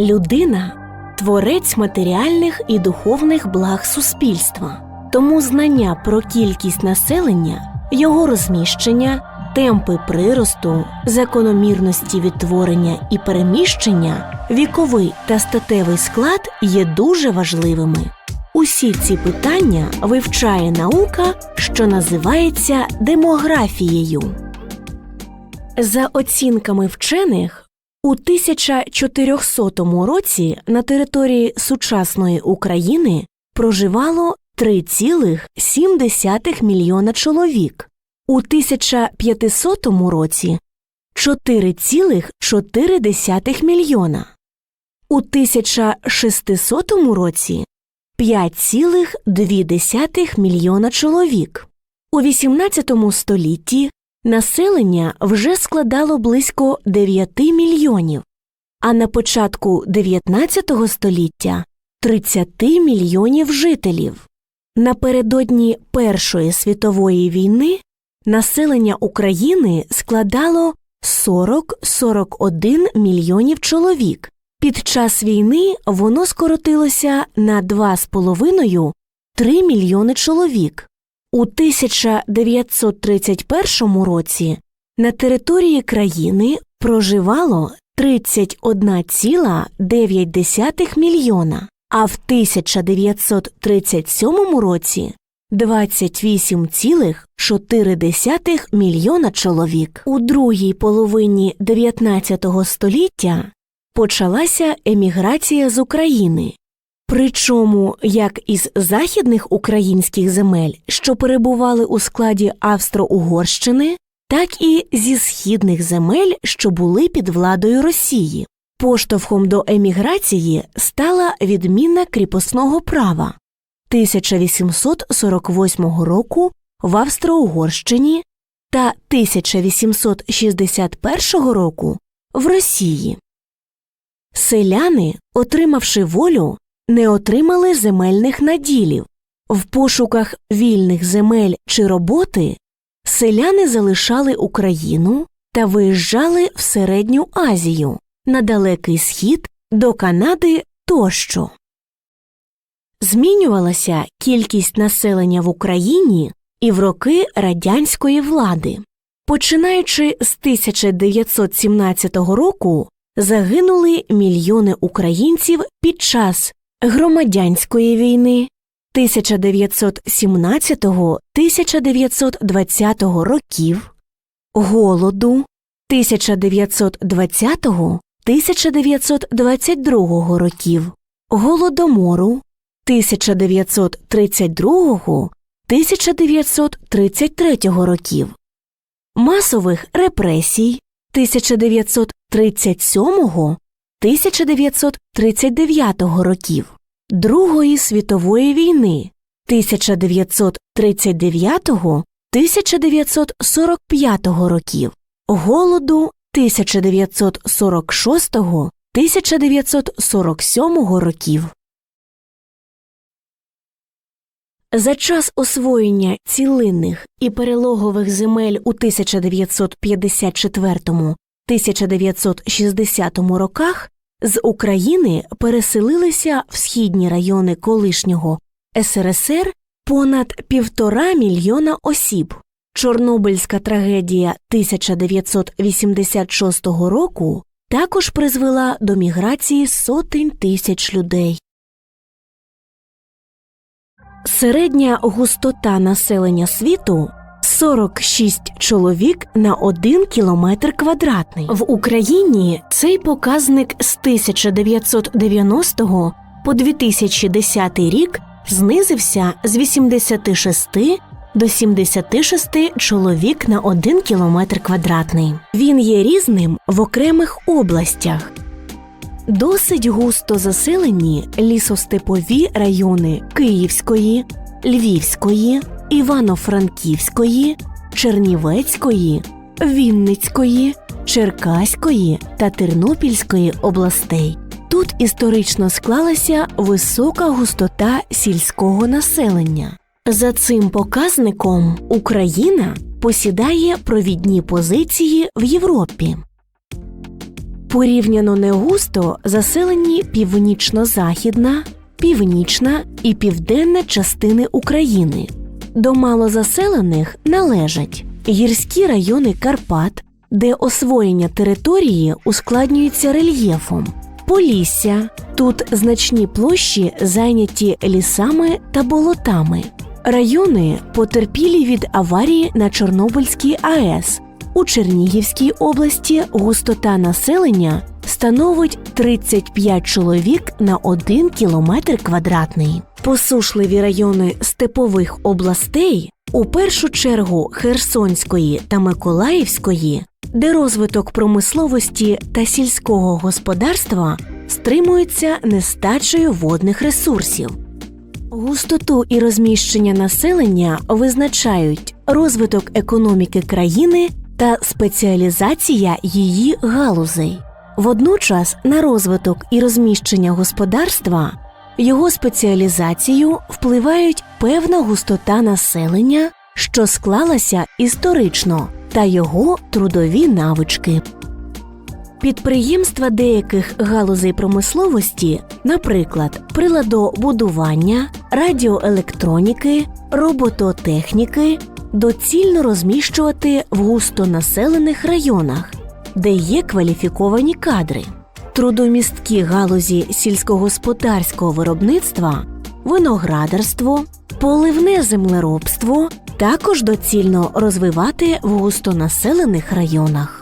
Людина творець матеріальних і духовних благ суспільства, тому знання про кількість населення, його розміщення, темпи приросту, закономірності відтворення і переміщення, віковий та статевий склад є дуже важливими. Усі ці питання вивчає наука, що називається демографією. За оцінками вчених, у 1400 році на території сучасної України проживало 3,7 мільйона чоловік, у 1500 році 4,4 мільйона, у 1600 році 5,2 мільйона чоловік. У 18 столітті населення вже складало близько 9 мільйонів, а на початку 19 століття 30 мільйонів жителів. Напередодні Першої світової війни населення України складало 40-41 мільйонів чоловік. Під час війни воно скоротилося на 2,5-3 мільйони чоловік. У 1931 році на території країни проживало 31,9 мільйона, а в 1937 році 28,4 мільйона чоловік. У другій половині 19 століття почалася еміграція з України. Причому як із західних українських земель, що перебували у складі Австро-Угорщини, так і зі східних земель, що були під владою Росії. Поштовхом до еміграції стала відміна кріпосного права 1848 року в Австро-Угорщині та 1861 року в Росії. Селяни, отримавши волю, не отримали земельних наділів. В пошуках вільних земель чи роботи селяни залишали Україну та виїжджали в Середню Азію, на Далекий Схід, до Канади тощо. Змінювалася кількість населення в Україні і в роки радянської влади. Починаючи з 1917 року загинули мільйони українців під час громадянської війни 1917-1920 років, голоду 1920-1922 років, голодомору 1932-1933 років, масових репресій 1937-1939 років, Другої світової війни 1939-1945 років, голоду 1946-1947 років. За час освоєння цілинних і перелогових земель у 1954-1960 роках з України переселилися в східні райони колишнього СРСР понад півтора мільйона осіб. Чорнобильська трагедія 1986 року також призвела до міграції сотень тисяч людей. Середня густота населення світу 46 чоловік на 1 кілометр квадратний. В Україні цей показник з 1990 по 2010 рік знизився з 86 до 76 чоловік на 1 кілометр квадратний. Він є різним в окремих областях. Досить густо заселені лісостепові райони Київської, Львівської, Івано-Франківської, Чернівецької, Вінницької, Черкаської та Тернопільської областей. Тут історично склалася висока густота сільського населення. За цим показником Україна посідає провідні позиції в Європі. Порівняно негусто заселені північно-західна, північна і південна частини України. До малозаселених належать гірські райони Карпат, де освоєння території ускладнюється рельєфом, Полісся. Тут значні площі зайняті лісами та болотами. Райони потерпілі від аварії на Чорнобильській АЕС. У Чернігівській області густота населення становить 35 чоловік на 1 кілометр квадратний. Посушливі райони степових областей, у першу чергу Херсонської та Миколаївської, де розвиток промисловості та сільського господарства стримується нестачею водних ресурсів. Густоту і розміщення населення визначають розвиток економіки країни та спеціалізація її галузей. Водночас на розвиток і розміщення господарства його спеціалізацію впливають певна густота населення, що склалася історично, та його трудові навички. Підприємства деяких галузей промисловості, наприклад, приладобудування, радіоелектроніки, робототехніки, доцільно розміщувати в густонаселених районах, де є кваліфіковані кадри. Трудомісткі галузі сільськогосподарського виробництва, виноградарство, поливне землеробство також доцільно розвивати в густонаселених районах.